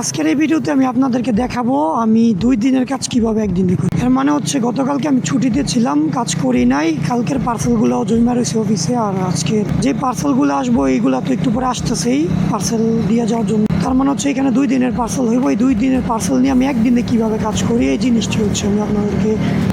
আজকের এই ভিডিওতে আমি আপনাদেরকে দেখাবো আমি দুই দিনের কাজ কীভাবে একদিনে করি। এর মানে হচ্ছে গতকালকে আমি ছুটিতে ছিলাম, কাজ করি নাই। কালকের পার্সেলগুলো জমা রয়েছে অফিসে আর আজকের যে পার্সেলগুলো আসব, এইগুলো তো একটু পরে আসতেছেই। পার্সেল দিয়ে যাওয়ার জন্য তার মানে হচ্ছে এখানে দুই দিনের পার্সেল হইব। এই দুই দিনের পার্সেল নিয়ে আমি একদিনে কীভাবে কাজ করি, এই জিনিসটি হচ্ছে আমি আপনাদেরকে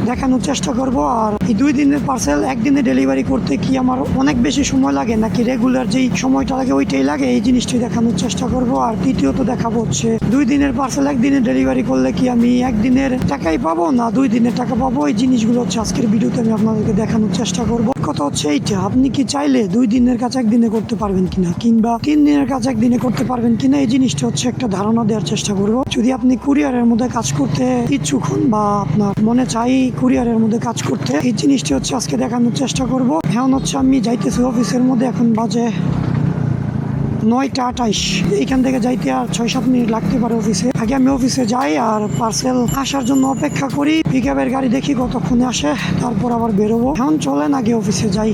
দেখানোর চেষ্টা করব। আর এই দুই দিনের পার্সেল একদিনে ডেলিভারি করতে কি আমার অনেক বেশি সময় লাগে, নাকি রেগুলার যেই সময়টা লাগে ওইটাই লাগে? এই জিনিসটি দেখানোর চেষ্টা করব। আর দ্বিতীয়ত দেখাবো হচ্ছে দুই দিনের পার্সেল একদিনে ডেলিভারি করলে কি আমি একদিনের টাকাই পাবো, না দুই দিনের টাকা পাবো? এই জিনিসগুলো হচ্ছে আজকের ভিডিওতে আমি আপনাদেরকে দেখানোর চেষ্টা করব। কথা হচ্ছে এইটা, আপনি কি চাইলে দুই দিনের কাজ একদিনে করতে পারবেন কিনা, কিংবা তিন দিনের কাজ একদিনে করতে পারবেন কিনা, এই জিনিসটা হচ্ছে একটা ধারণা দেওয়ার চেষ্টা করব। যদি আপনি কুরিয়ারের মধ্যে কাজ করতে ইচ্ছুক হন বা আপনার মনে চাই কুরিয়ারের মধ্যে কাজ করতে, এই জিনিসটি হচ্ছে আজকে দেখানোর চেষ্টা করব। এখন হচ্ছে আমি যাইতেছি অফিসের মধ্যে, এখন বাজে নয়টা আঠাইশ। এইখান থেকে যাইতে আর ছয় সাত মিনিট লাগতে পারে অফিসে। আগে আমি অফিসে যাই আর পার্সেল আসার জন্য অপেক্ষা করি পিক গাড়ি দেখি কতক্ষণে আসে, তারপর আবার বেরোবো। এখন চলেন আগে অফিসে যাই।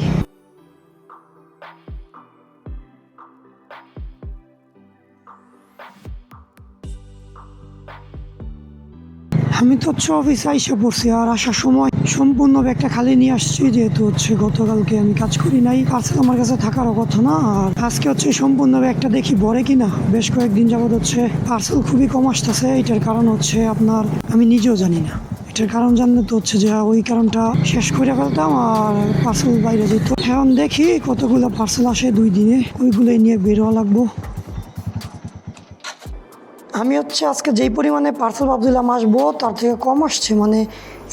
আমি তো হচ্ছে অফিসে আইসে পড়ছি আর আসার সময় সম্পূর্ণ ব্যাগটা খালি নিয়ে আসছি, যেহেতু হচ্ছে গতকালকে আমি কাজ করি নাই। পার্সেল আমার কাছে থাকারও কথা না, আর আজকে হচ্ছে সম্পূর্ণ ব্যাগটা দেখি ভরে কিনা। বেশ কয়েকদিন যাবত হচ্ছে পার্সেল খুবই কম আসতেছে, এটার কারণ হচ্ছে আপনার আমি নিজেও জানি না। এটার কারণ জানলে তো হচ্ছে যে ওই কারণটা শেষ করে ফেলতাম আর পার্সেল বাইরে যেত। এখন দেখি কতগুলো পার্সেল আসে দুই দিনে, ওইগুলোই নিয়ে বেরোয়া লাগবো। আমি হচ্ছে আজকে যেই পরিমাণে পার্সেল ভাবছিলাম আসব, তার থেকে কম আসছে। মানে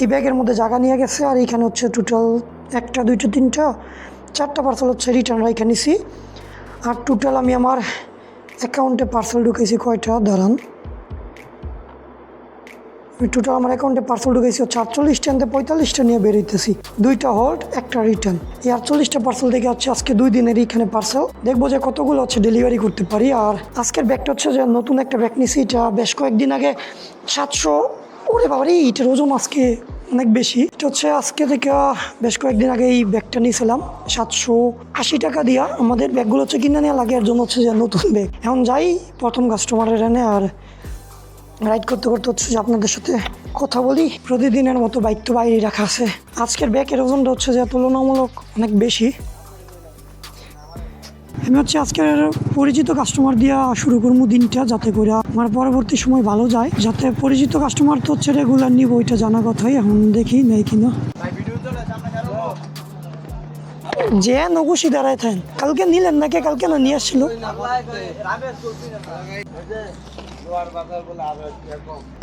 এই ব্যাগের মধ্যে জায়গা নিয়ে গেছে, আর এইখানে হচ্ছে টোটাল একটা, দুইটা, তিনটা, চারটা পার্সেল হচ্ছে রিটার্ন রেখে নিছি। আর টোটাল আমি আমার অ্যাকাউন্টে পার্সেল ঢুকেছি কয়টা? দাঁড়ান। টোটাল আমার অ্যাকাউন্টে পার্সেল ঢুকেছি হচ্ছে আটচল্লিশটা আনতে পঁয়তাল্লিশটা নিয়ে বেরোইতেছি। দুইটা হোল্ড একটা রিটার্ন এই আটচল্লিশটা পার্সেল দেখে হচ্ছে আজকে দুই দিনের এখানে পার্সেল দেখব যে কতগুলো হচ্ছে ডেলিভারি করতে পারি। আর আজকের ব্যাগটা হচ্ছে যে নতুন একটা ব্যাগ নিছি, এটা বেশ কয়েকদিন আগে সাতশো, ওরে বাবারে, এটার ওজন আজকে অনেক বেশি। এটা হচ্ছে আজকে থেকে বেশ কয়েকদিন আগে এই ব্যাগটা নিয়েছিলাম সাতশো আশি টাকা দিয়া। আমাদের ব্যাগগুলো হচ্ছে কিনে নেওয়া লাগে, এর জন্য হচ্ছে যে নতুন ব্যাগ এখন যাই প্রথম কাস্টমারের এনে আর রাইড করতে করতে হচ্ছে যে আপনাদের সাথে কথা বলি। প্রতিদিনের মতো বাইক তো বাইরে রাখা আছে। আজকের ব্যাগের ওজনটা হচ্ছে যে তুলনামূলক অনেক বেশি। আমি হচ্ছে আজকের পরিচিত কাস্টমার দিয়া শুরু করব দিনটা যাতে করে আমার পরবর্তী সময় ভালো যায়। যাতে পরিচিত কাস্টমার তো হচ্ছে রেগুলার নিব ওইটা জানা কথাই। এখন দেখি নেই কিনা। যে নগুশি দাঁড়ায় থাকেন। কালকে নিলেন নাকি? কালকে না নিয়ে আসছিল?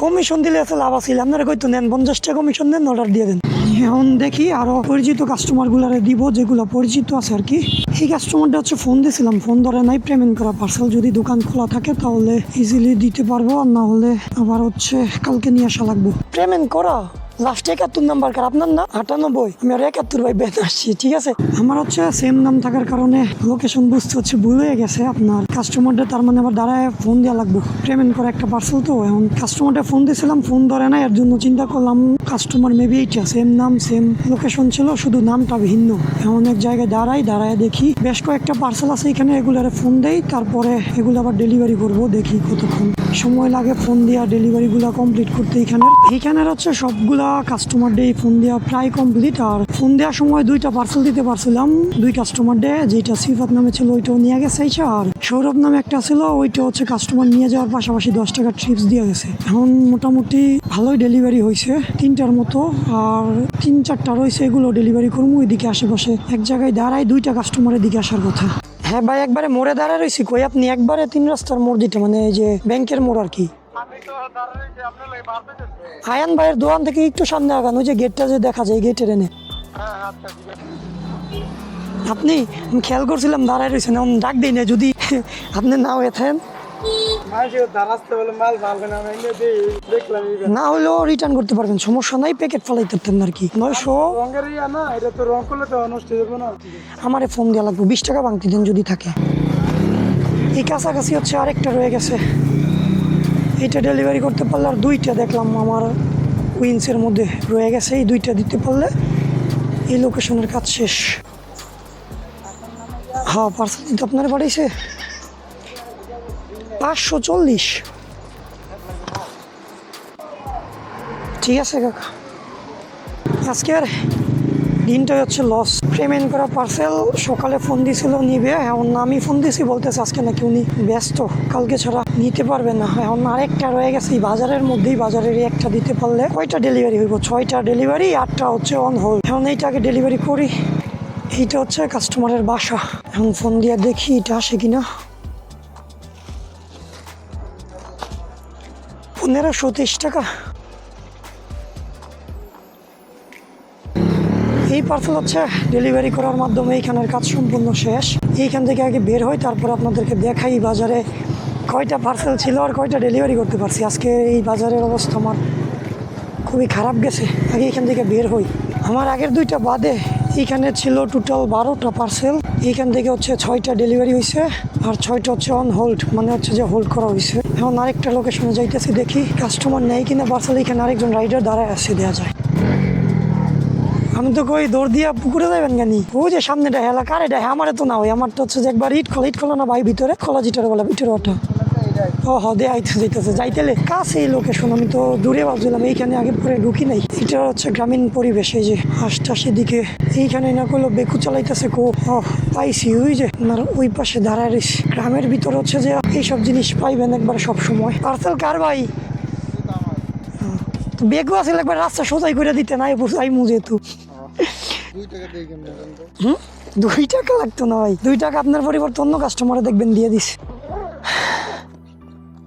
কমিশন দিলে আছে লাভ আছে, আপনারা কইতো নেন, পঞ্চাশটা কমিশন দেন অর্ডার দিয়ে দেন। এখন দেখি আরও পরিচিত কাস্টমার গুলারে দিব, যেগুলো পরিচিত আছে আর কি। এই কাস্টমারটা হচ্ছে ফোন দিয়েছিলাম ফোন ধরে নাই পেমেন্ট করা পার্সেল যদি দোকান খোলা থাকে, তাহলে ইজিলি দিতে পারব, আর না হলে আবার হচ্ছে কালকে নিয়ে আসা লাগবে। পেমেন্ট করা? লাস্ট একাত্তর নাম্বার কার? আপনার না? আটানব্বই। আমি আর একাত্তর ভাই বেন আসছি, ঠিক আছে? আমার হচ্ছে সেম নাম থাকার কারণে লোকেশন বুঝতে হচ্ছে ভুল গেছে আপনার। কাস্টমারটা তার মানে আবার দাঁড়ায় ফোন দেওয়া লাগবে। পেমেন্ট করে একটা পার্সেল তো, এখন কাস্টমারটা ফোন দিয়েছিলাম ফোন ধরে না এর জন্য চিন্তা করলাম কাস্টমার মেবি এইটা সেম নাম সেম লোকেশন ছিল, শুধু নামটা ভিন্ন। এমন এক জায়গায় দাঁড়াই, দাঁড়ায় দেখি, বেশ কয়েকটা পার্সেল আছে এখানে, এগুলারে ফোন দেই, তারপরে এগুলো আবার ডেলিভারি করব, দেখি কতক্ষণ সময় লাগে ফোন দেওয়া ডেলিভারিগুলো কমপ্লিট করতে এখানে এইখানের হচ্ছে সবগুলা কাস্টমার ডে ফোন দেওয়া প্রায় কমপ্লিট আর ফোন দেওয়ার সময় দুইটা পার্সেল দিতে পারছিলাম। দুই কাস্টমার ডে যেটা সিফাত নামে ছিল ওইটাও নিয়ে গেছে আর সৌরভ নামে একটা ছিল, ওইটা হচ্ছে কাস্টমার নিয়ে যাওয়ার পাশাপাশি দশ টাকা ট্রিপস দিয়ে গেছে। এখন মোটামুটি ভালোই ডেলিভারি হয়েছে, তিনটার মতো, আর তিন চারটা রয়েছে, এগুলো ডেলিভারি করব ওইদিকে আশেপাশে এক জায়গায় দাঁড়ায় দুইটা কাস্টমারের দিকে আসার কথা। হ্যাঁ ভাই, একবারে মোড়ে দাঁড়ায় রয়েছি কই? আপনি একবারে তিন রাস্তার মোড় দিতে মানে এই যে ব্যাংকের মোড় আর কি। আয়ান ভাইয়ের দোকান থেকে একটু সামনে আগান, ওই যে গেটটা যে দেখা যায় গেটের এনে। আপনি খেয়াল করছিলাম দাঁড়ায় রয়েছেন ডাক দিই না যদি আপনি না হয়ে থাকেন। না হলেও রিটার্ন করতে পারবেন সমস্যা নাই প্যাকেট ফেলাই পারতেন আর কি। নয়শো আমারে ফোন দেওয়া লাগবে বিশ টাকা ভাঙতি দেন যদি থাকে। এই কাছাকাছি হচ্ছে আরেকটা রয়ে গেছে। এটা ডেলিভারি করতে পারলে আর দুইটা দেখলাম আমার উইন্সের মধ্যে রয়ে গেছে এই দুইটা দিতে পারলে এই লোকেশনের কাজ শেষ। হ্যাঁ পার্সেল দিতে আপনার বাড়িছে? পাঁচশো চল্লিশ। ঠিক আছে কাকা। আজকের দিনটাই হচ্ছে লস পেমেন্ট করা পার্সেল সকালে ফোন দিছিল নিবে, এখন আমি ফোন দিছি, বলতেছে আজকে নাকি উনি ব্যস্ত, কালকে ছাড়া নিতে পারবে না। এখন আরেকটা রয়ে গেছে বাজারের মধ্যেই বাজারের একটা দিতে পারলে কয়টা ডেলিভারি হইব? ছয়টা ডেলিভারি আটটা হচ্ছে অন হোল এখন এইটাকে ডেলিভারি করি, এইটা হচ্ছে কাস্টমারের বাসা। এখন ফোন দিয়ে দেখি এটা আসে কিনা। পনেরোশো তেইশ টাকা। এই পার্সেল হচ্ছে ডেলিভারি করার মাধ্যমে এইখানের কাজ সম্পূর্ণ শেষ। এইখান থেকে আগে বের হয় তারপর আপনাদেরকে দেখাই বাজারে কয়টা পার্সেল ছিল আর কয়টা ডেলিভারি করতে পারছি। আজকে এই বাজারের অবস্থা আমার খুবই খারাপ গেছে। আগে এখান থেকে বের হই। আমার আগের দুইটা বাদে এইখানে ছিল টোটাল বারোটা পার্সেল এখান থেকে হচ্ছে ছয়টা ডেলিভারি হয়েছে আর ছয়টা হচ্ছে অন হোল্ড মানে হচ্ছে যে হোল্ড করা হয়েছে এখন আরেকটা লোকেশনে যাইতেছি, দেখি কাস্টমার নেই কিনা পার্সেল এখানে আরেকজন রাইডার দাঁড়ায় আসছে দেওয়া যায়। আমি তো কই, দৌড় দিয়া পুকুরে যাবেন কেন? ওই যে সামনেটা, হেলা কার এটা আমার তো না ওই আমার তো হচ্ছে যে একবার ইট খোলা ইট খোলা না ভাই, ভিতরে খোলা যেটার বলে, ভিতরে ওটা। ও হ দে আইতে যাইতেছে। যাইতেলে কাছে এই লোকেশন আমি তো দূরে ভাবছিলাম এইখানে আগে পরে ঢুকি নাই। এটা হচ্ছে গ্রামীণ পরিবেশ এই যে দিকে। এইখানে না করল বেকু চালাইতেছে কো। ও পাইছি ওই যে আপনার ওই পাশে দাঁড়ায় গ্রামের ভিতর হচ্ছে যে এইসব জিনিস পাইবেন একবার সব সময় পার্সেল কার ভাই? বেগু আসলে একবার রাস্তা সোজাই করে দিতে নাই বুঝাই মুজে তো। দুই টাকা দিয়ে লাগতো না ভাই। দুই টাকা আপনার পরিবর্তে অন্য কাস্টমারে দেখবেন দিয়ে দিস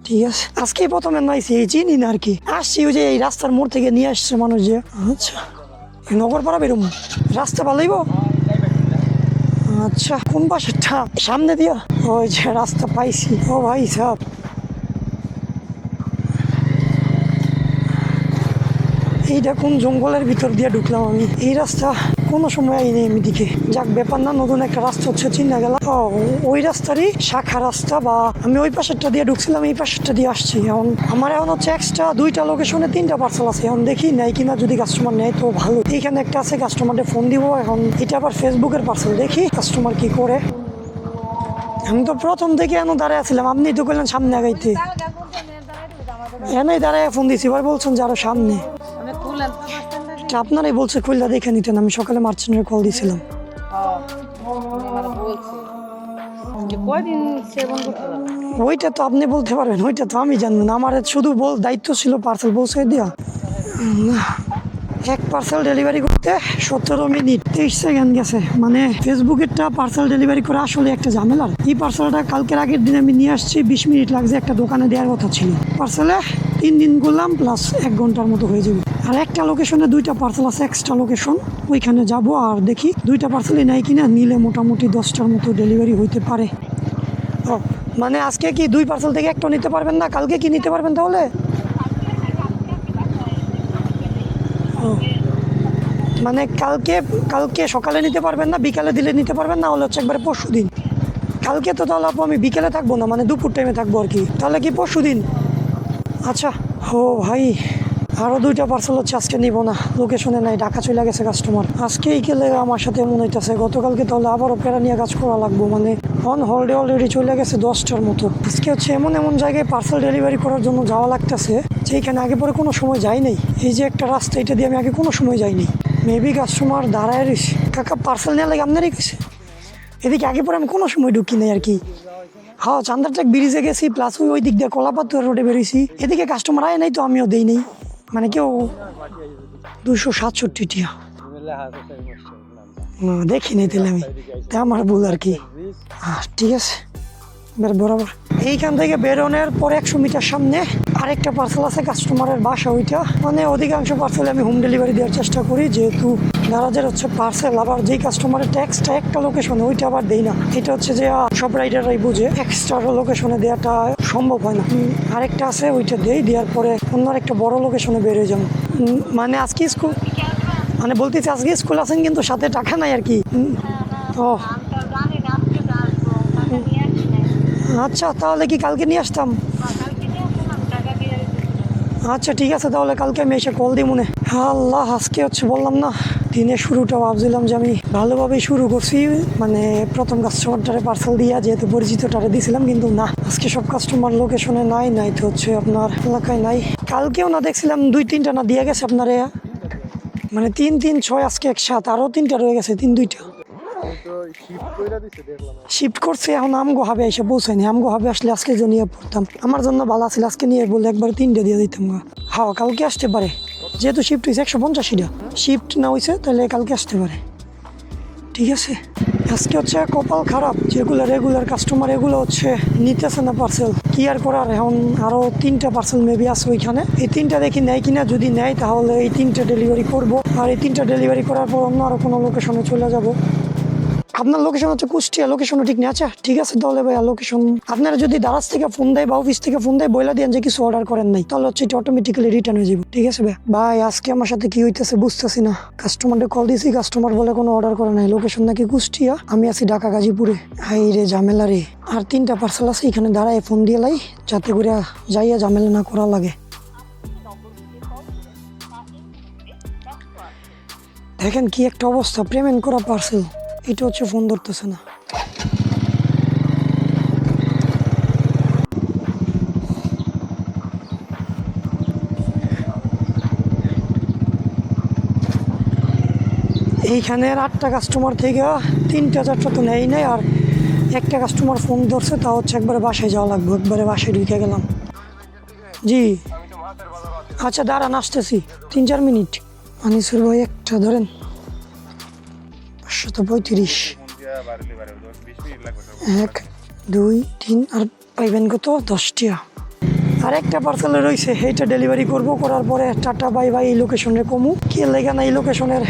ঠিক আছে। আজকে প্রথমে নাইছি এই চিনি না আর কি। আসছি ওই যে এই রাস্তার মোড় থেকে নিয়ে আসছে মানুষ যে। আচ্ছা। নগর পাড়া বেরোম। রাস্তা ভালোইব আচ্ছা কোন পাশেরটা সামনে দিয়া। ওই যে রাস্তা পাইছি। ও ভাই সাহ এইটা কোন জঙ্গলের ভিতর দিয়ে ঢুকলাম আমি? এই রাস্তা। কোনো সময় আইনি আমি দিকে যাক, ব্যাপার না, নতুন একটা রাস্তা হচ্ছে, চিন্তা গেল ও, ওই রাস্তারই শাখা রাস্তা বা আমি ওই পাশেরটা দিয়ে ঢুকছিলাম, এই পাশেরটা দিয়ে আসছি। এখন আমার এখন হচ্ছে এক্সট্রা দুইটা লোকেশনে তিনটা পার্সেল আছে। এখন দেখি নেয় কিনা, যদি কাস্টমার নেয় তো ভালো। এইখানে একটা আছে কাস্টমারকে ফোন দিব। এখন এটা আবার ফেসবুকের পার্সেল দেখি কাস্টমার কি করে। আমি তো প্রথম থেকে এনে দাঁড়ায় আছিলাম আপনি তো করলেন সামনে আগাইতে। এনেই দাঁড়ায় ফোন দিছি এবার বলছেন যে আরও সামনে। আপনারাই বলছে খুলদা দেখে নিতেন আমি সকালে মার্চেন্টের কল দিয়েছিলাম ওইটা তো আপনি বলতে পারবেন ওইটা তো আমি জানবেন আমার শুধু বল দায়িত্ব ছিল পার্সেল পৌঁছে দেওয়া এক পার্সেল ডেলিভারি করতে সতেরো মিনিট, তেইশ সেকেন্ড গেছে। মানে ফেসবুকেরটা পার্সেল ডেলিভারি করে আসলে একটা ঝামেলার এই পার্সেলটা কালকের আগের দিন আমি নিয়ে আসছি, বিশ মিনিট লাগছে একটা দোকানে দেওয়ার কথা ছিল। পার্সেলে তিন দিন করলাম প্লাস এক ঘণ্টার মতো হয়ে যাবে। আর একটা লোকেশনে দুইটা পার্সেল আছে এক্সট্রা লোকেশন ওইখানে যাব আর দেখি দুইটা পার্সেলই নাই কিনা, নিলে মোটামুটি দশটার মতো ডেলিভারি হইতে পারে। ও মানে আজকে কি দুই পার্সেল থেকে একটা নিতে পারবেন না, কালকে কি নিতে পারবেন তাহলে? মানে কালকে কালকে সকালে নিতে পারবেন না, বিকালে দিলে নিতে পারবেন, না হলে হচ্ছে একবারে পরশু দিন। কালকে তো তাহলে আপু আমি বিকেলে থাকব না মানে দুপুর টাইমে থাকব আর কি। তাহলে কি পরশু দিন? আচ্ছা ও ভাই আরও দুইটা পার্সেল হচ্ছে, আজকে নিব না। লোকেশনে নাই, ঢাকা চলে গেছে কাস্টমার আজকে এই গেলে আমার সাথে মনে হইতেছে, গতকালকে তাহলে আবারও প্যারা নিয়ে কাজ করা লাগবো মানে অন হলডে অলরেডি চলে গেছে দশটার মতো। আজকে হচ্ছে এমন এমন জায়গায় পার্সেল ডেলিভারি করার জন্য যাওয়া লাগতেছে, যেখানে আগে পরে কোনো সময় যাই নাই। এই যে একটা রাস্তা, এটা দিয়ে আমি আগে কোনো সময় যাইনি মেবি কাস্টমার দাঁড়ায় রয়েছে। কাকা পার্সেল নেওয়া লাগে আপনারই গেছে এদিকে আগে পরে আমি কোনো সময় ঢুকি নাই আর কি। হ্যাঁ চান্দারটাক ব্রিজে গেছি প্লাস ওই ওই দিক দিয়ে কলাপাতুয়া রোডে বেরিয়েছি এদিকে কাস্টমার আয় নাই তো আমিও দেই নেই। মানে কেউ দুশো সাতষট্টি টিয়া। দেখি নাই তাহলে আমি। তা আমার ভুল আর কি। ঠিক আছে। বরাবর এইখান থেকে বেরোনোর পর একশো মিটার সামনে আরেকটা পার্সেল আছে কাস্টমারের বাসা ওইটা। মানে অধিকাংশ পার্সেল আমি হোম ডেলিভারি দেওয়ার চেষ্টা করি যেহেতু দারাজের হচ্ছে পার্সেল আবার যেই কাস্টমারের ট্যাক্সটা একটা লোকেশনে ওইটা আবার দেই না। এটা হচ্ছে যে সব রাইডাররাই বুঝে এক্সট্রা লোকেশনে দেওয়াটা সম্ভব হয় না। আরেকটা আছে ওইটা দেই দেওয়ার পরে অন্য আরেকটা বড় লোকেশনে বেরিয়ে যাব। উম, মানে আজকে স্কুল মানে বলতেছি আজকে স্কুল আছেন কিন্তু সাথে টাকা নাই আর কি। ও আচ্ছা তাহলে কি কালকে নিয়ে আসতাম? আচ্ছা ঠিক আছে, তাহলে কালকে আমি এসে কল দিই মনে আল্লাহ, আজকে হচ্ছে বললাম না দিনের শুরুটা ভাবছিলাম যে আমি ভালোভাবে শুরু করছি। মানে প্রথম কাস্টমারটারে পার্সেল দিয়া যেহেতু পরিচিতটারে দিছিলাম, কিন্তু না, আজকে সব কাস্টমার লোকেশনে নাই নাই তো হচ্ছে আপনার এলাকায় নাই। কালকেও না দেখছিলাম দুই, তিনটা না দিয়ে গেছে আপনার। মানে তিন তিন, ছয়, আজকে একসাথে আরও তিনটা রয়ে গেছে, তিন, দুইটা। শিফট এখন আমগো হাবে এসে আমগো হাবে আসলে আজকে পড়তাম আমার জন্য ভালো আজকে নিয়ে বলে একবার তিনটে দিয়ে দিতাম গা। কালকে আসতে পারে। যেহেতু শিফট হয়েছে একশো পঞ্চাশিটা। শিফট না হয়েছে তাহলে কালকে আসতে পারে। ঠিক আছে? আজকে হচ্ছে কপাল খারাপ। যেগুলো রেগুলার কাস্টমার এগুলো হচ্ছে নিতেছে না পার্সেল কি আর করার, এখন আরও তিনটা পার্সেল মেবি আছে ওইখানে। এই তিনটা দেখি নেয় কিনা, যদি নেয়, তাহলে এই তিনটা ডেলিভারি করব। আর এই তিনটা ডেলিভারি করার পর অন্য আরও কোনো লোকেশনে চলে যাব। আপনার লোকেশন হচ্ছে কুষ্টিয়া লোকেশনও ঠিক নেই। আচ্ছা ঠিক আছে তাহলে ভাইয়া লোকেশন আপনারা যদি দারাজ থেকে ফোন দেয় বা অফিস থেকে ফোন দেয়, বইলা দেন যে কিছু অর্ডার করেন নাই, তাহলে হচ্ছে এটা অটোমেটিক্যালি রিটার্ন হয়ে যাবে। ঠিক আছে ভাই ভাই, আজকে আমার সাথে কি হইতেছে বুঝতেছি না। কাস্টমারকে কল দিয়েছি কাস্টমার বলে কোনো অর্ডার করে নাই। লোকেশন নাকি কুষ্টিয়া, আমি আছি ঢাকা, গাজীপুরে। হাই রে ঝামেলা রে। আর তিনটা পার্সেল আছে, এখানে দাঁড়ায় ফোন দিয়ে লাই, যাতে করে যাইয়া ঝামেলা না করা লাগে। দেখেন কি একটা অবস্থা পেমেন্ট করা পার্সেল এটা হচ্ছে ফোন ধরতেছে না। এইখানের আটটা কাস্টমার থেকে তিনটা, চারটা তো নেই নাই, আর একটা কাস্টমার ফোন ধরছে তা হচ্ছে একবারে বাসায় যাওয়া লাগবে, একবারে বাসায় ঢুকে গেলাম। জি। আচ্ছা দাঁড়ান, আসতেছি। তিন, চার মিনিট। আনিসুর ভাই, একটা ধরেন। পাঁচশত পঁয়ত্রিশ। এক, দুই, তিন, আর পাইবেন কত? দশটিয়া। আর একটা পার্সেলে রয়েছে, সেইটা ডেলিভারি করব, করার পরে টাটা বাই বাই এই লোকেশনে কমু। কি লেগে না এই লোকেশনের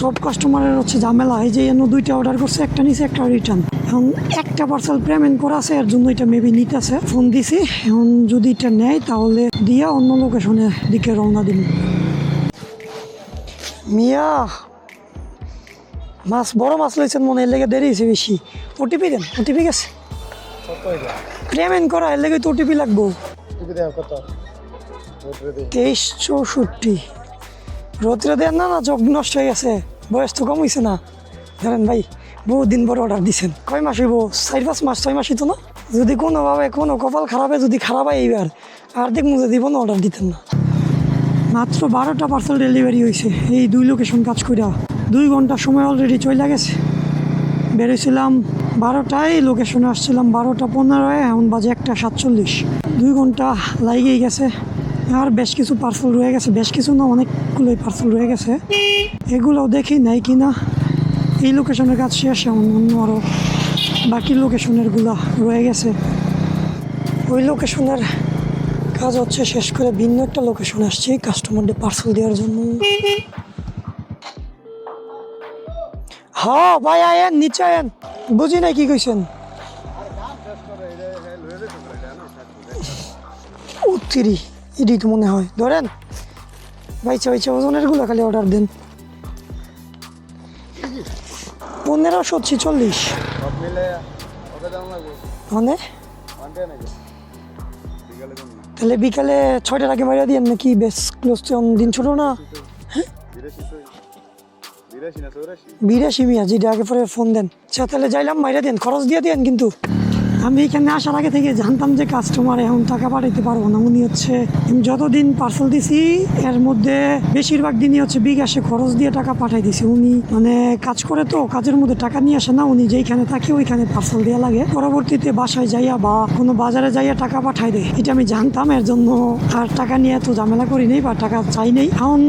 সব কাস্টমারের হচ্ছে ঝামেলা। হয় যে এনে দুইটা অর্ডার করছে, একটা নিচে একটা রিটার্ন এখন একটা পার্সেল পেমেন্ট করা আছে, এর জন্য এটা মেবি নিতেছে। ফোন দিছি, এখন যদি এটা নেয়, তাহলে দিয়া অন্য লোকেশনের দিকে রওনা দিন মিয়া মাছ বড় মাছ লইছেন মনে এর লেগে দেরি হয়েছে বেশি। ওটিপি দেন ওটিপি গেছে। পেমেন্ট করা এর লেগে তো ওটিপি লাগবো। তেইশ চৌষট্টি। রোদ্রে দেন না না চোখ নষ্ট হয়ে গেছে। বয়স তো কম হয়েছে না। ধরেন ভাই বহু দিন পরে অর্ডার দিছেন। কয় মাস হইব? চার পাঁচ মাস ছয় মাস হইতো না? যদি কোনোভাবে কোনো কপাল খারাপে যদি খারাপ হয় এইবার আর দেখব যে দিব না অর্ডার দিতেন না। মাত্র বারোটা পার্সেল ডেলিভারি হয়েছে এই দুই লোকেশন কাজ কইরা। দুই ঘণ্টা সময় অলরেডি চলে গেছে। বেরোছিলাম বারোটায় লোকেশনে আসছিলাম বারোটা পনেরোয়, এখন বাজে একটা সাতচল্লিশ। দুই ঘণ্টা লাগেই গেছে। আর বেশ কিছু পার্সেল রয়ে গেছে। বেশ কিছু না, অনেকগুলোই পার্সেল রয়ে গেছে। এগুলো দেখি, নাই কি না। এই লোকেশনের কাজ শেষ এমন অন্য আরও বাকি লোকেশনেরগুলো রয়ে গেছে। ওই লোকেশনের কাজ হচ্ছে শেষ করে ভিন্ন একটা লোকেশনে আসছি কাস্টমারদের পার্সেল দেওয়ার জন্য। হ্যাঁ ভাই, আয়েন, নিচে আয়েন। বুঝি নাই কি কইছেন? উত্তিরি এডি তো মনে হয়। ধরেন, বাইচা বাইচা ওজনেরগুলো খালি অর্ডার দেন। পনেরোশো ছিচল্লিশ। মানে? তাহলে বিকালে ছয়টার আগে মারিয়া দিয়েন নাকি? বেশ ক্লোজ দিন ছোট না? তো বিরাশি মিয়া পরে ফোন দেন। আচ্ছা যাইলাম দেন, খরচ দিয়ে দেন কিন্তু। আমি এখানে আসার আগে থেকে জানতাম যে কাস্টমার এখন টাকা পাঠাইতে পারব না। উনি হচ্ছে যতদিন পার্সেল দিছি, এর মধ্যে বেশিরভাগ দিনই হচ্ছে বিকাশে খরচ দিয়ে টাকা পাঠাই দিছি। উনি মানে কাজ করে তো, কাজের মধ্যে টাকা নিয়ে আসে না। উনি যেইখানে থাকে, ওইখানে পার্সেল দেওয়া লাগে। পরবর্তীতে বাসায় যাইয়া বা কোনো বাজারে যাইয়া টাকা পাঠাই দেয়। এটা আমি জানতাম, এর জন্য আর টাকা নিয়ে এত ঝামেলা করি নেই বা টাকা চাই নেই। এখন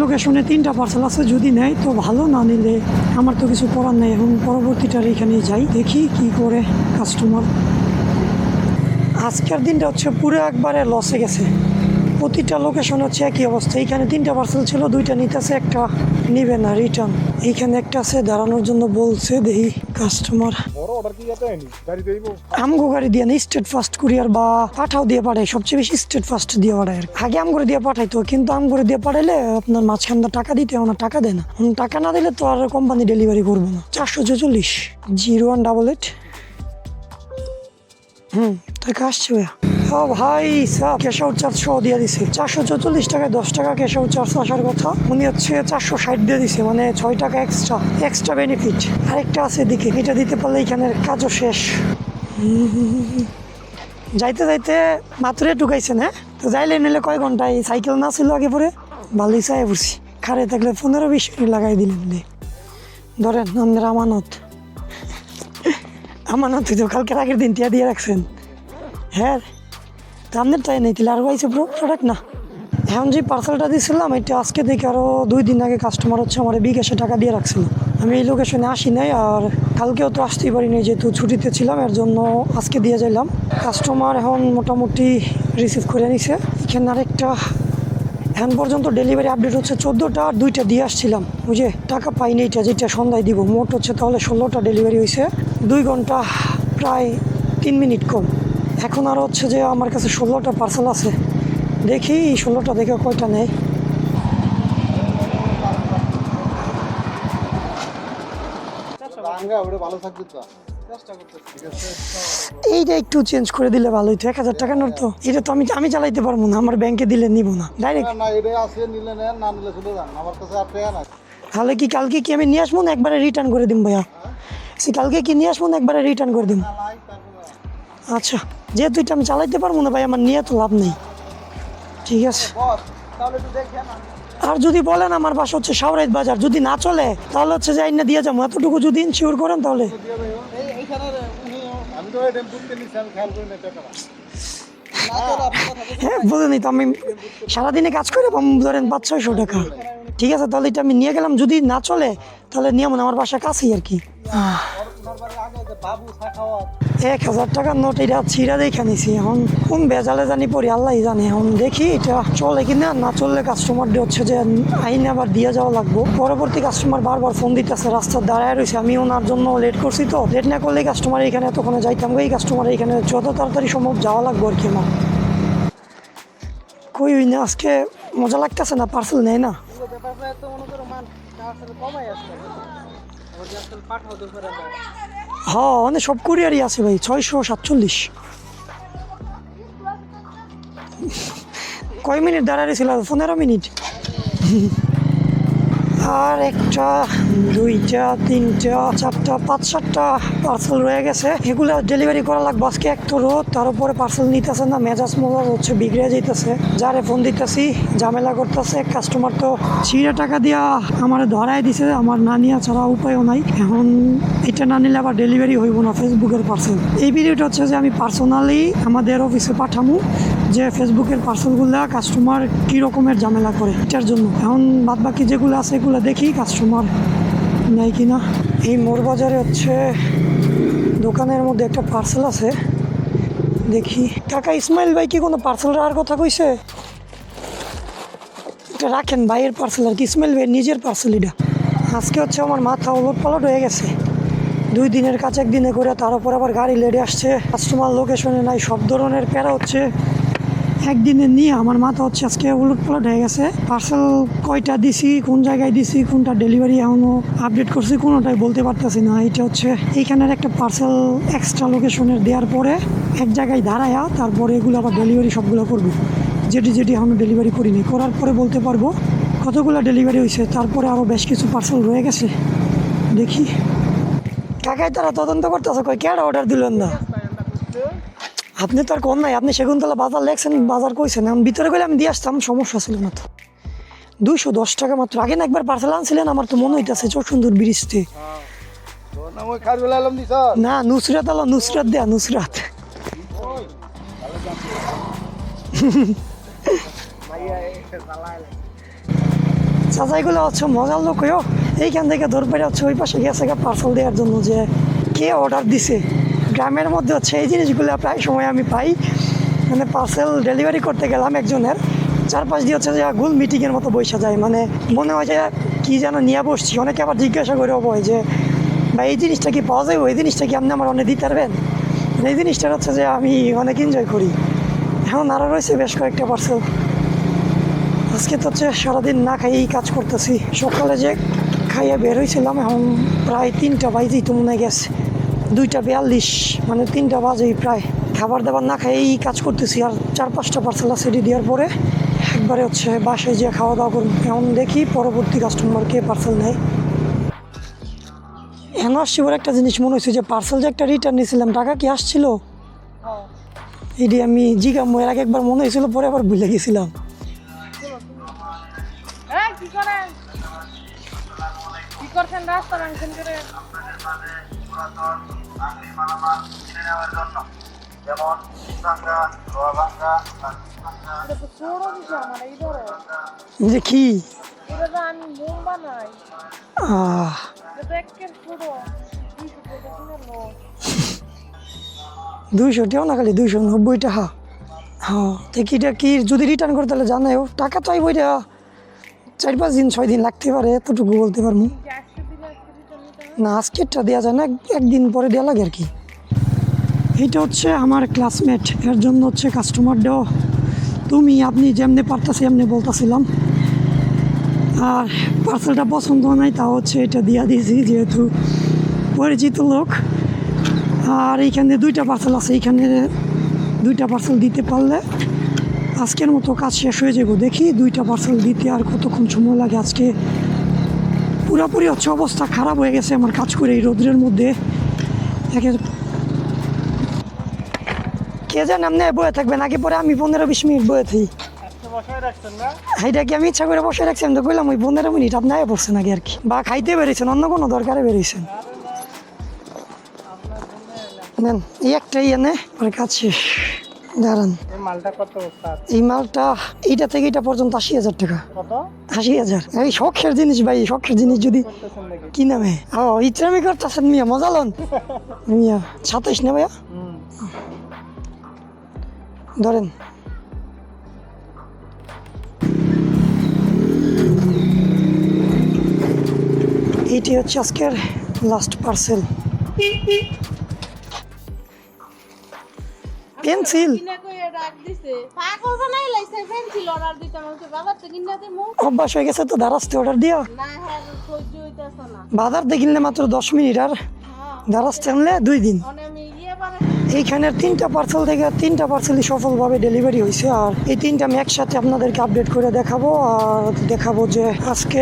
লোকেশনে তিনটা পার্সেল আছে, যদি নেয় তো ভালো, না নিলে আমার তো কিছু করার নেই। এখন পরবর্তীটার এখানে যাই, দেখি কি করে কাস্টমার আজকের দিনটা হচ্ছে পুরো একবারে লসে গেছে। প্রতিটা লোকেশন হচ্ছে একই অবস্থা। এইখানে তিনটা পার্সেল ছিল, দুইটা নিতেছে, একটা নিবে না রিটার্ন এইখানে একটা আছে, দাঁড়ানোর জন্য বলছে দেখি কাস্টমার আমগো গাড়ি দিয়ে না স্টেট ফাস্ট কুরিয়ার বা পাঠাও দিয়ে পাঠায়, সবচেয়ে বেশি স্টেট ফাস্ট দিয়ে পাঠায় আগে আম করে দিয়ে পাঠাইতো, কিন্তু আম করে দিয়ে পাঠাইলে আপনার মাঝখানে টাকা দিতে ওনার টাকা দেয় না। টাকা না দিলে তো আর কোম্পানি ডেলিভারি করবে না। চারশো ছেচল্লিশ, জিরো ওয়ান ডাবল এইট। হুম, টাকা আসছে ভাইয়া। ভাই সাহ ক্যাশ আউট দিয়ে দিছে। চারশো চৌচল্লিশ টাকায় দশ টাকা ক্যাশ চার্জ আসার কথা। উনি হচ্ছে চারশো ষাট দিয়ে দিছে মানে ছয় টাকা এক্সট্রা এক্সট্রা বেনিফিট আরেকটা আছে এদিকে, এটা দিতে পারলে এখানের কাজও শেষ। যাইতে যাইতে মাত্রে ঢুকাইছেন হ্যাঁ? তো যাইলে নিলে কয় ঘণ্টা? এই সাইকেল না ছিল আগে পরে? ভালোই চাই পড়ছি। খারে থাকলে পনেরো বিশ মিনিট লাগাই দিলেন ধরেন, আমাদের আমানত। আমানত তো কালকে আগের দিন টিয়া দিয়ে রাখছেন। হ্যাঁ? তো আপনার তাই নেই, তাহলে আরও আইসে প্রোডাক্ট না। এখন যে পার্সেলটা দিয়েছিলাম এটা আজকে দেখে আরও দুই দিন আগে কাস্টমার হচ্ছে আমার বিকাশে টাকা দিয়ে রাখছিল। আমি এই লোকেশনে আসি নাই, আর কালকেও তো আসতেই পারিনি, যেহেতু ছুটিতে ছিলাম, এর জন্য আজকে দিয়ে যাইলাম। কাস্টমার এখন মোটামুটি রিসিভ করে নিছে। এখানে আরেকটা, এখন পর্যন্ত ডেলিভারি আপডেট হচ্ছে চোদ্দোটা দুইটা দিয়ে আসছিলাম। যে টাকা পাইনি এটা, যেটা সন্ধ্যায় দিব। মোট হচ্ছে তাহলে ষোলোটা ডেলিভারি হয়েছে দুই ঘণ্টা প্রায় তিন মিনিট কম। এখন আর হচ্ছে যে আমার কাছে ষোলোটা পার্সেল আছে। দেখি এই ষোলোটা দেখে কয়টা নেই তো। এইটা একটু চেঞ্জ করে দিলে ভালো হইতো এক হাজার টাকা নোট তো। এটা তো আমি আমি চালাইতে পারব না আমার ব্যাংকে দিলে নিব না। ডাইরেক্ট তাহলে কি কালকে কি আমি নিয়ে আসব না একবারে রিটার্ন করে দিম ভাইয়া? সে কালকে কি নিয়ে আসব না একবারে রিটার্ন করে দিম? আচ্ছা যেহেতু এটা আমি চালাইতে পারব না ভাই, আমার নিয়ে তো লাভ নেই। ঠিক আছে। আর যদি বলেন আমার বাসা হচ্ছে সাউরাইত বাজার, যদি না চলে, তাহলে হচ্ছে যাই না দিয়ে যাব। এতটুকু যদি ইনশিওর করেন তাহলে। খেয়াল করি না হ্যাঁ তো, আমি সারাদিনে কাজ করে ধরেন পাঁচ ছয়শো টাকা। ঠিক আছে, তাহলে এটা আমি নিয়ে গেলাম। যদি না চলে, তাহলে নিয়ে আমার বাসা কাছেই আর কি। এক হাজার টাকার নোট এটা ছিঁড়া দেখে নিছি এখন কোন বেজালে জানি পড়ি আল্লাহ জানে। এখন দেখি এটা চলে কিনা না চললে কাস্টমারদের হচ্ছে যে আইন আবার দিয়ে যাওয়া লাগবো। পরবর্তী কাস্টমার বারবার ফোন দিতেছে রাস্তার দাঁড়ায় রয়েছে। আমি ওনার জন্য লেট করছি তো। লেট না করলে কাস্টমার এখানে এতক্ষণে যাইতাম এই কাস্টমার এখানে যত তাড়াতাড়ি সম্ভব যাওয়া লাগবো আর কি আমার। কই হই না আজকে মজা লাগতেছে না? পার্সেল নেয় না? মনে মান কমাই আসছে। দুপুরে হ্যাঁ মানে সব কুরিয়ারই আছে ভাই, ছয়শো সাতচল্লিশ। কয় মিনিট দাঁড়ায় ছিল পনেরো মিনিট। আর একটা দুইটা, তিনটা, চারটা, পাঁচ, সাতটা পার্সেল রয়ে গেছে। এগুলো ডেলিভারি করা লাগবে আজকে এক তো রোদ তার উপরে পার্সেল নিতেছে না, মেজাজ মোজাজ হচ্ছে বিগড়ে যাইতেছে। যারে ফোন দিতেছি, ঝামেলা করতেছে কাস্টমার তো ছিঁড়ে টাকা দিয়া আমার ধরাই দিছে, আমার না নেওয়া ছাড়া উপায়ও নাই। এখন এটা না নিলে আবার ডেলিভারি হইব না ফেসবুকের পার্সেল এই ভিডিওটা হচ্ছে যে আমি পার্সোনালি আমাদের অফিসে পাঠামু, যে ফেসবুকের পার্সেলগুলো কাস্টমার কী রকমের ঝামেলা করে, এটার জন্য। এখন বাদ বাকি যেগুলো আছে এগুলো দেখি কাস্টমার নেয় কি না এই মোর বাজারে হচ্ছে দোকানের মধ্যে একটা পার্সেল আছে। দেখি। কাকা ইসমাইল ভাই কি কোনো পার্সেল রাখার কথা কইছে? এটা রাখেন ভাইয়ের পার্সেল আর কি, ইসমাইল ভাইয়ের নিজের পার্সেল এটা। আজকে হচ্ছে আমার মাথা ওলট পালট হয়ে গেছে। দুই দিনের কাছে একদিনে করে, তার উপর আবার গাড়ি লেডে আসছে। কাস্টমার লোকেশনে নাই, সব ধরনের প্যারা হচ্ছে। একদিনে নিয়ে আমার মাথা হচ্ছে আজকে উলট পালট হয়ে গেছে। পার্সেল কয়টা দিছি, কোন জায়গায় দিছি, কোনটা ডেলিভারি এখনও আপডেট করছি, কোনোটাই বলতে পারতেছি না। এটা হচ্ছে এইখানের একটা পার্সেল এক্সট্রা লোকেশনের দেওয়ার পরে এক জায়গায় দাঁড়ায়া তারপরে এগুলো আবার ডেলিভারি সবগুলো করব। যেটি যেটি এখনও ডেলিভারি করিনি। করার পরে বলতে পারব কতগুলো ডেলিভারি হয়েছে, তারপরে আরও বেশ কিছু পার্সেল রয়ে গেছে। দেখি। কাকাই, তারা তদন্ত করতেছে। কই কেডা অর্ডার দিলেন না? আপনি তো আর কম নাই, আপনি সেগুনতলা বাজার লেখছেন, বাজার কইছেন। আমি ভিতরে গেলে আমি দিয়ে আসতাম, সমস্যা ছিল না তো। দুইশো দশ টাকা মাত্র। আগে না একবার পার্সেল আনছিলেন, আমার তো মনে হইতেছে চোখ সুন্দর ব্রিজতে। না, নুসরাত আলো নুসরাত দেয়া, নুসরাত। চাচাইগুলো হচ্ছে মজার লোক এইখান থেকে দৌড় পেরে ওই পাশে গেছে পার্সেল দেওয়ার জন্য যে কে অর্ডার দিছে? গ্রামের মধ্যে হচ্ছে এই জিনিসগুলো প্রায় সময় আমি পাই। মানে পার্সেল ডেলিভারি করতে গেলাম একজনের। চারপাশ দিয়ে হচ্ছে যে গুল মিটিংয়ের মতো বসে যায়। মানে মনে হয় যে কী যেন নিয়ে বসছি। অনেকে আবার জিজ্ঞাসা করে বয় যে বা এই জিনিসটা কি পাওয়া যায় ওই জিনিসটা কি আপনি আমার অনেক দিতে পারবেন? মানে এই জিনিসটা হচ্ছে যে আমি অনেক এনজয় করি। এখন আরও রয়েছে বেশ কয়েকটা পার্সেল আজকে তো হচ্ছে সারাদিন না খাইয়েই কাজ করতেছি। সকালে যে খাইয়ে বের হয়েছিলাম এখন প্রায় তিনটা বাজেই তো মনে গেছে। দুইটা বিয়াল্লিশ মানে তিনটা বাজেই প্রায়। খাবার দাবার না খাই এই কাজ করতেছি, আর চার পাঁচটা পার্সেল আছে দেওয়ার পরে একবারে হচ্ছে বাসায় যেয়ে খাওয়া দাওয়া করব। এখন দেখি পরবর্তী কাস্টমার কে পার্সেল নেয় এখন আসছি একটা জিনিস মনে হয়েছে যে পার্সেল যে একটা রিটার্ন নিয়েছিলাম, টাকা কি আসছিল? এটি আমি জিগাম এর আগে একবার মনে হয়েছিল, পরে আবার ভুলে গেছিলাম। কি করছেন? রাস্তা ভাঙছেন করে এটা তো ছোড়ো দিছে আমার এই ধরো। যে কি? এটা তো আমি মোম বানাই আহ, এটা তো একের ছোড়ো দুইশো কিনে টাকা না খালি দুইশো নব্বই টাকা। হ্যাঁ এটা কি যদি রিটার্ন করে তাহলে জানাও টাকা চাই বইটা চার পাঁচ দিন ছয় দিন লাগতে পারে এতটুকু বলতে পারব। না, আজকেরটা দেওয়া যায় না, এক- একদিন পরে দেওয়া লাগে আর কি। এইটা হচ্ছে আমার ক্লাসমেট এর জন্য হচ্ছে কাস্টমার কাস্টমারটাও তুমি, আপনি যেমনি পারতাছি এমনি বলতাছিলাম। আর পার্সেলটা পছন্দ নাই তা হচ্ছে এটা দিয়া দিয়েছি, যেহেতু পরিচিত লোক। আর এইখানে দুইটা পার্সেল আছে, এইখানে দুইটা পার্সেল দিতে পারলে আজকের মতো কাজ শেষ হয়ে যাব। দেখি দুইটা পার্সেল দিতে আর কতক্ষণ সময় লাগে আজকে। পুরোপুরি হচ্ছে অবস্থা খারাপ হয়ে গেছে আমার কাজ করে এই রোদ্রের মধ্যে। কে জানে আপনি বয়ে থাকবেন আগে পরে আমি পনেরো বিশ মিনিট বয়ে থাকি? এইটা কি আমি ইচ্ছা করে বসে রাখছি? আমি তো বললাম ওই পনেরো মিনিট আপনি আগে পড়ছেন আগে আর কি। বা খাইতে বেরিয়েছেন, অন্য কোনো দরকারে বেরিয়েছেন। নেন, এই একটাই এনে, পরে কাজ শেষ। দাঁড়ান। এই মালটা কত এই মালটা এইটা থেকে এটা পর্যন্ত আশি হাজার টাকা। কত? আশি হাজার। এই শখের জিনিস ভাই শখের জিনিস যদি কি নামে? ও ইচ্ছামি করতেছেন মিয়া মজা লন। মিয়া সাতাইশ না ভাইয়া? ধরেন। এইটি হচ্ছে আজকের লাস্ট পার্সেল দিমু। অভ্যাস হয়ে গেছে তো দারাস্তে অর্ডার দিও। হ্যাঁ বাজার দেখিলে মাত্র দশ মিনিট আর হ্যাঁ। দারাস্তে আনলে দুই দিন। ইয়ে এইখানের তিনটা পার্সেল থেকে তিনটা পার্সেলই সফলভাবে ডেলিভারি হয়েছে আর এই তিনটা আমি একসাথে আপনাদেরকে আপডেট করে দেখাবো আর দেখাবো যে আজকে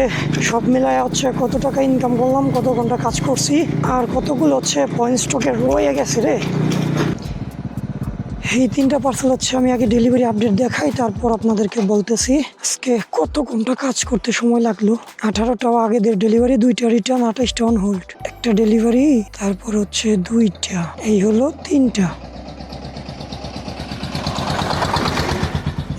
সব মিলায় হচ্ছে কত টাকা ইনকাম করলাম কত ঘণ্টা কাজ করছি আর কতগুলো হচ্ছে পয়েন্ট স্টকে রয়ে গেছে রে। এই তিনটা পার্সেল হচ্ছে, আমি আগে ডেলিভারি আপডেট দেখাই, তারপর আপনাদেরকে বলতেছি। আজকে কত ঘণ্টা কাজ করতে সময় লাগল? আঠারোটাও আগেদের ডেলিভারি দুইটা রিটার্ন আঠাশটা অন হোল্ড একটা ডেলিভারি তারপর হচ্ছে দুইটা। এই হলো তিনটা।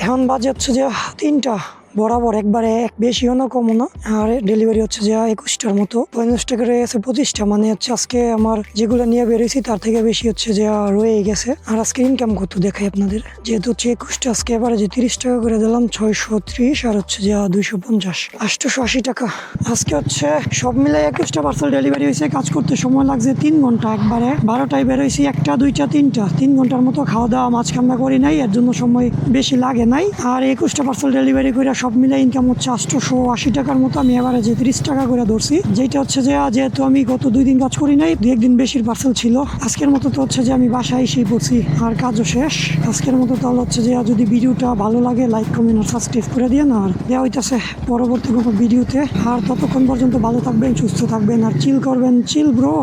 এখন বাজে হচ্ছে যে তিনটা। বরাবর একবারে এক বেশিও না, কমও না। আর ডেলিভারি হচ্ছে যে একুশটার মতো। পঞ্চাশ টাকা রয়ে গেছে পঁচিশটা মানে হচ্ছে আজকে আমার যেগুলো নিয়ে বেরোইছি তার থেকে বেশি হচ্ছে যে রয়ে গেছে। আর আজকে ইনকাম কত দেখাই আপনাদের? যেহেতু হচ্ছে একুশটা, আজকে এবারে যে তিরিশ টাকা করে দিলাম, ছয়শো ত্রিশ আর হচ্ছে যে দুইশো পঞ্চাশ। আটশোশো আশি টাকা। আজকে হচ্ছে সব মিলে একুশটা পার্সেল ডেলিভারি হয়েছে। কাজ করতে সময় লাগছে তিন ঘণ্টা একবারে। বারোটায় বেরোইছি একটা, দুইটা, তিনটা। তিন ঘণ্টার মতো খাওয়া দাওয়া মাছ কান্না করি নাই, এর জন্য সময় বেশি লাগে নাই। আর একুশটা পার্সেল ডেলিভারি করে সব মিলে ইনকাম হচ্ছে আটশোশো আশি টাকার মতো, আমি এবারে যে তিরিশ টাকা করে ধরছি। যেটা হচ্ছে যে, যেহেতু আমি গত দুই দিন কাজ করি নাই দু একদিন বেশির পার্সেল ছিল। আজকের মতো তো হচ্ছে যে, আমি বাসায় এসেই পড়ছি, আর কাজও শেষ। আজকের মতো তাহলে হচ্ছে যে, যদি ভিডিওটা ভালো লাগে লাইক কমেন্ট আর সাবস্ক্রাইব করে দিয়ে না আর দেওয়া হইতেছে পরবর্তী কোনো ভিডিওতে। আর ততক্ষণ পর্যন্ত ভালো থাকবেন, সুস্থ থাকবেন, আর চিল করবেন। চিল ব্রো